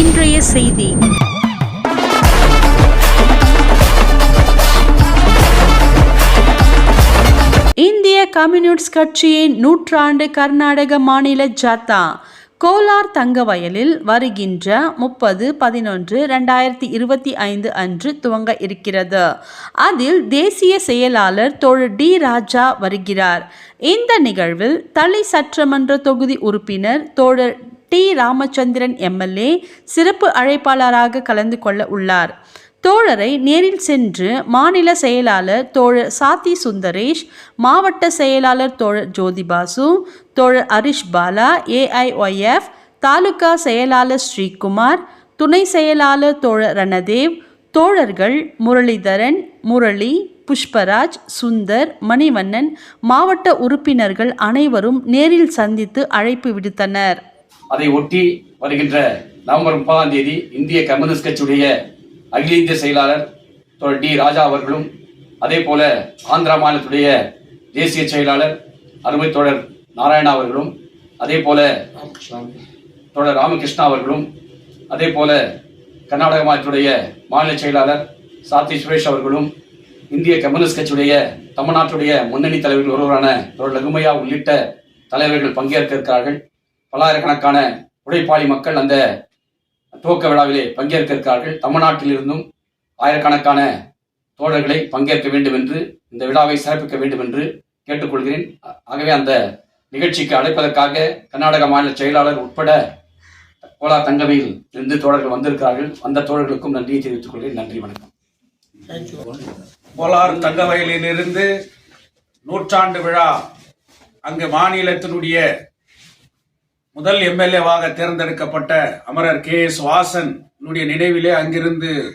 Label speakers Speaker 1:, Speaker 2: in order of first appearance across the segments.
Speaker 1: இன்றைய செய்தி. இந்திய கம்யூனிஸ்ட் கட்சியின் நூற்றாண்டு கர்நாடக மாநில ஜாத்தா கோலார் தங்கவயலில் வருகின்ற முப்பது பதினொன்று ரெண்டாயிரத்தி இருபத்தி ஐந்து அன்று துவங்க இருக்கிறது. அதில் தேசிய செயலாளர் தொழு டி ராஜா வருகிறார். இந்த நிகழ்வில் தளி சட்டமன்ற தொகுதி உறுப்பினர் தோழர் டி. ராமச்சந்திரன் எம்எல்ஏ சிறப்பு அழைப்பாளராக கலந்து கொள்ள உள்ளார். தோழரை நேரில் சென்று மாநில செயலாளர் தோழர் சாத்தி சுந்தரேஷ் மாவட்ட செயலாளர் தோழர் ஜோதிபாசு தோழர் ஹரிஷ் பாலா ஏஐஒய்எஃப் தாலுகா செயலாளர் ஸ்ரீகுமார் துணை செயலாளர் தோழர் ரணதேவ் தோழர்கள் முரளிதரன் முரளி புஷ்பராஜ் சுந்தர் மணிவண்ணன் மாவட்ட உறுப்பினர்கள் அனைவரும் நேரில் சந்தித்து அழைப்பு விடுத்தனர்.
Speaker 2: அதை ஒட்டி வருகின்ற நவம்பர் முப்பதாம் தேதி இந்திய கம்யூனிஸ்ட் கட்சியுடைய அகில இந்திய செயலாளர் டி ராஜா அவர்களும் அதே போல ஆந்திரா மாநிலத்துடைய தேசிய செயலாளர் அருமை தோழர் நாராயணா அவர்களும் அதே போல தோழர் ராமகிருஷ்ணா அவர்களும் அதே போல கர்நாடக மாநிலத்துடைய மாநில செயலாளர் சாத்தி சுரேஷ் அவர்களும் இந்திய கம்யூனிஸ்ட் கட்சியுடைய தமிழ்நாட்டுடைய முன்னணி தலைவர்கள் ஒருவரான தோழர் லகுமையா உள்ளிட்ட தலைவர்கள் பங்கேற்க இருக்கிறார்கள். பல்லாயிரக்கணக்கான உழைப்பாளி மக்கள் அந்த துவக்க விழாவிலே பங்கேற்க இருக்கிறார்கள் தமிழ்நாட்டில் இருந்தும் ஆயிரக்கணக்கான தோழர்களை பங்கேற்க வேண்டும் என்று இந்த விழாவை சிறப்பிக்க வேண்டும் என்று கேட்டுக்கொள்கிறேன். ஆகவே அந்த நிகழ்ச்சிக்கு அழைப்பதற்காக கர்நாடக மாநில செயலாளர் உட்பட கோலா தங்கவையில் இருந்து தோழர்கள் வந்திருக்கிறார்கள். அந்த தோழர்களுக்கும் நன்றியை தெரிவித்துக் கொள்கிறேன். நன்றி வணக்கம்.
Speaker 3: கோலார் தங்கவயலிலிருந்து நூற்றாண்டு விழா அங்கு மாநிலத்தினுடைய முதல் எம்எல்ஏவாக தேர்ந்தெடுக்கப்பட்ட அமரர் கே எஸ் வாசன் நினைவிலே அங்கிருந்து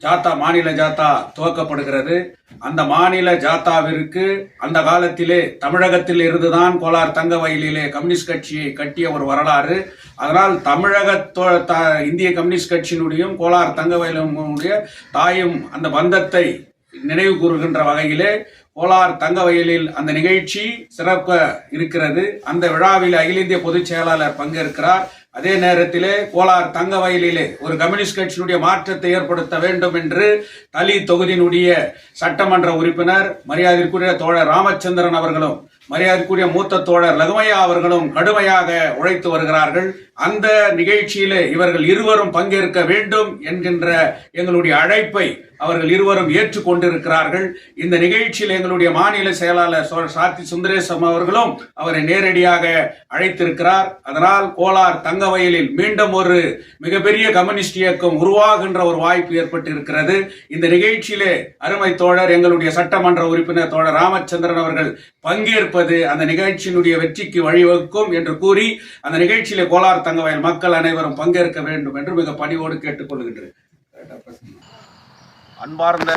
Speaker 3: ஜாத்தா மாநில ஜாத்தா துவக்கப்படுகிறது. அந்த மாநில ஜாத்தாவிற்கு அந்த காலத்திலே தமிழகத்தில் இருந்துதான் கோலார் தங்க வயலிலே கம்யூனிஸ்ட் கட்சியை கட்டிய ஒரு வரலாறு. அதனால் தமிழக த- இந்திய கம்யூனிஸ்ட் கட்சியினுடையும் கோலார் தங்க வயலுடைய தாயும் அந்த பந்தத்தை நினைவு கூறுகின்ற வகையிலே கோலார் தங்க வயலில் அந்த நிகழ்ச்சி சிறக்க இருக்கிறது. அந்த விழாவில் அகில இந்திய பொதுச் செயலாளர் பங்கேற்கிறார். அதே நேரத்திலே கோலார் தங்க வயலிலே ஒரு கம்யூனிஸ்ட் கட்சியினுடைய மாற்றத்தை ஏற்படுத்த வேண்டும் என்று தலி தொகுதியினுடைய சட்டமன்ற உறுப்பினர் மரியாதைக்குரிய தோழர் ராமச்சந்திரன் அவர்களும் மரியாதைக்குரிய மூத்த தோழர் லகுமையா அவர்களும் கடுமையாக உழைத்து வருகிறார்கள். அந்த நிகழ்ச்சியிலே இவர்கள் இருவரும் பங்கேற்க வேண்டும் என்கின்ற எங்களுடைய அழைப்பை அவர்கள் இருவரும் ஏற்றுக்கொண்டிருக்கிறார்கள். இந்த நிகழ்ச்சியில் எங்களுடைய மாநில செயலாளர் சாத்தி சுந்தரேசம் அவர்களும் அவரை நேரடியாக அழைத்திருக்கிறார். அதனால் கோலார் தங்கவயலில் மீண்டும் ஒரு மிகப்பெரிய கம்யூனிஸ்ட் இயக்கம் உருவாகின்ற ஒரு வாய்ப்பு ஏற்பட்டு இருக்கிறது இந்த நிகழ்ச்சியிலே அருமை தோழர் எங்களுடைய சட்டமன்ற உறுப்பினர் தோழர் ராமச்சந்திரன் அவர்கள் பங்கேற்பது அந்த நிகழ்ச்சியினுடைய வெற்றிக்கு வழிவகுக்கும் என்று கூறி அந்த நிகழ்ச்சியிலே கோலார் தங்கவயல் மக்கள் அனைவரும் பங்கேற்க வேண்டும் என்று மிக பணிவோடு கேட்டுக்கொள்கின்றேன். அன்பார்ந்த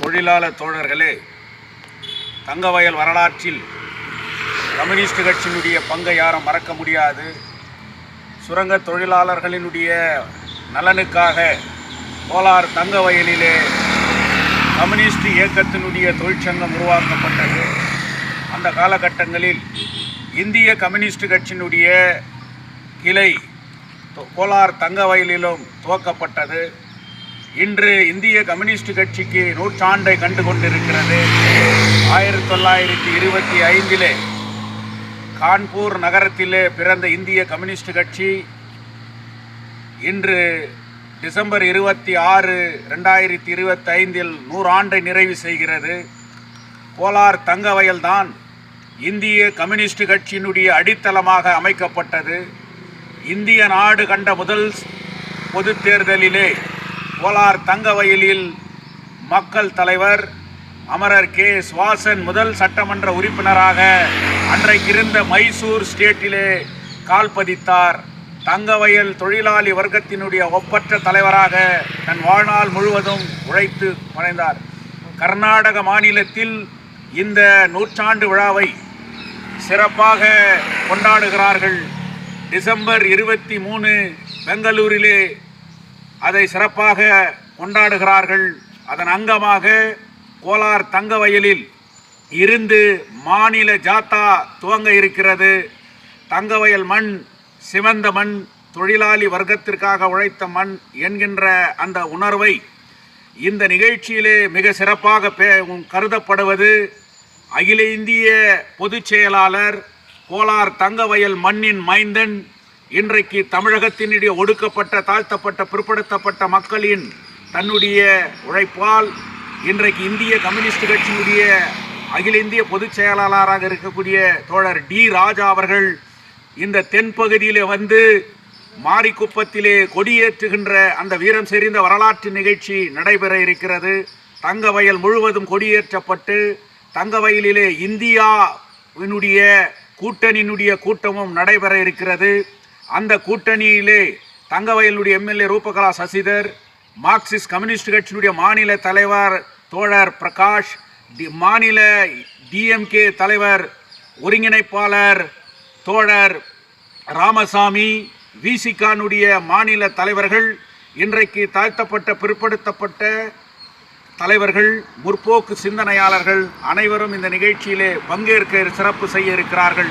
Speaker 3: தொழிலாளர் தோழர்களே தங்கவயல் வரலாற்றில் கம்யூனிஸ்ட் கட்சியினுடைய பங்கை யாரும் மறக்க முடியாது. சுரங்க தொழிலாளர்களினுடைய நலனுக்காக கோலார் தங்க வயலிலே கம்யூனிஸ்ட் இயக்கத்தினுடைய தொழிற்சங்கம் உருவாக்கப்பட்டது. அந்த காலகட்டங்களில் இந்திய கம்யூனிஸ்ட் கட்சியினுடைய கிளை கோலார் தங்க வயலிலும் துவக்கப்பட்டது. இன்று இந்திய கம்யூனிஸ்ட் கட்சிக்கு நூற்றாண்டை கண்டு கொண்டிருக்கிறது. ஆயிரத்தி தொள்ளாயிரத்தி இருபத்தி ஐந்திலே கான்பூர் நகரத்திலே பிறந்த இந்திய கம்யூனிஸ்ட் கட்சி இன்று டிசம்பர் இருபத்தி ஆறு ரெண்டாயிரத்தி இருபத்தி ஐந்தில் நூறாண்டை நிறைவு செய்கிறது. கோலார் தங்கவயல்தான் இந்திய கம்யூனிஸ்ட் கட்சியினுடைய அடித்தளமாக அமைக்கப்பட்டது. இந்திய நாடு கண்ட முதல் பொதுத் தேர்தலிலே கோலார் தங்கவயலில் மக்கள் தலைவர் அமரர் கே. சுவாசன் முதல் சட்டமன்ற உறுப்பினராக அன்றைக்கிருந்த மைசூர் ஸ்டேட்டிலே கால் பதித்தார். தங்கவயல் தொழிலாளி வர்க்கத்தினுடைய ஒப்பற்ற தலைவராக தன் வாழ்நாள் முழுவதும் உழைத்து மறைந்தார் கர்நாடக மாநிலத்தில் இந்த நூற்றாண்டு விழாவை சிறப்பாக கொண்டாடுகிறார்கள். டிசம்பர் இருபத்தி மூணு பெங்களூரிலே அதை சிறப்பாக கொண்டாடுகிறார்கள். அதன் அங்கமாக கோலார் தங்கவயலில் இருந்து மாநில ஜாத்தா துவங்க இருக்கிறது. தங்கவயல் மண் சிவந்த மண் தொழிலாளி வர்க்கத்திற்காக உழைத்த மண் என்கின்ற அந்த உணர்வை இந்த நிகழ்ச்சியிலே மிக சிறப்பாக பே- கருதப்படுவது அகில இந்திய பொதுச் செயலாளர் கோலார் தங்கவயல் மண்ணின் மைந்தன் இன்றைக்கு தமிழகத்தினுடைய ஒடுக்கப்பட்ட தாழ்த்தப்பட்ட பிற்படுத்தப்பட்ட மக்களின் தன்னுடைய உழைப்பால் இன்றைக்கு இந்திய கம்யூனிஸ்ட் கட்சியினுடைய அகில இந்திய பொதுச் செயலாளராக இருக்கக்கூடிய தோழர் டி ராஜா அவர்கள் இந்த தென்பகுதியிலே வந்து மாரிக்குப்பத்திலே கொடியேற்றுகின்ற அந்த வீரம் செறிந்த வரலாற்று நிகழ்ச்சி நடைபெற இருக்கிறது. தங்கவயல் முழுவதும் கொடியேற்றப்பட்டு தங்கவயலிலே இந்தியாவினுடைய கூட்டணியினுடைய கூட்டமும் நடைபெற இருக்கிறது. அந்த கூட்டணியிலே தங்கவயலுடைய MLA Roopakala Sasidhar Marxist communist கட்சியினுடைய மாநில தலைவர் தோழர் பிரகாஷ் டி- மாநில டிஎம்கே தலைவர் ஒருங்கிணைப்பாளர் தோழர் ராமசாமி விசிகானுடைய மாநில தலைவர்கள் இன்றைக்கு தாழ்த்தப்பட்ட பிற்படுத்தப்பட்ட தலைவர்கள் முற்போக்கு சிந்தனையாளர்கள் அனைவரும் இந்த நிகழ்ச்சியிலே பங்கேற்க சிறப்பு செய்ய இருக்கிறார்கள்.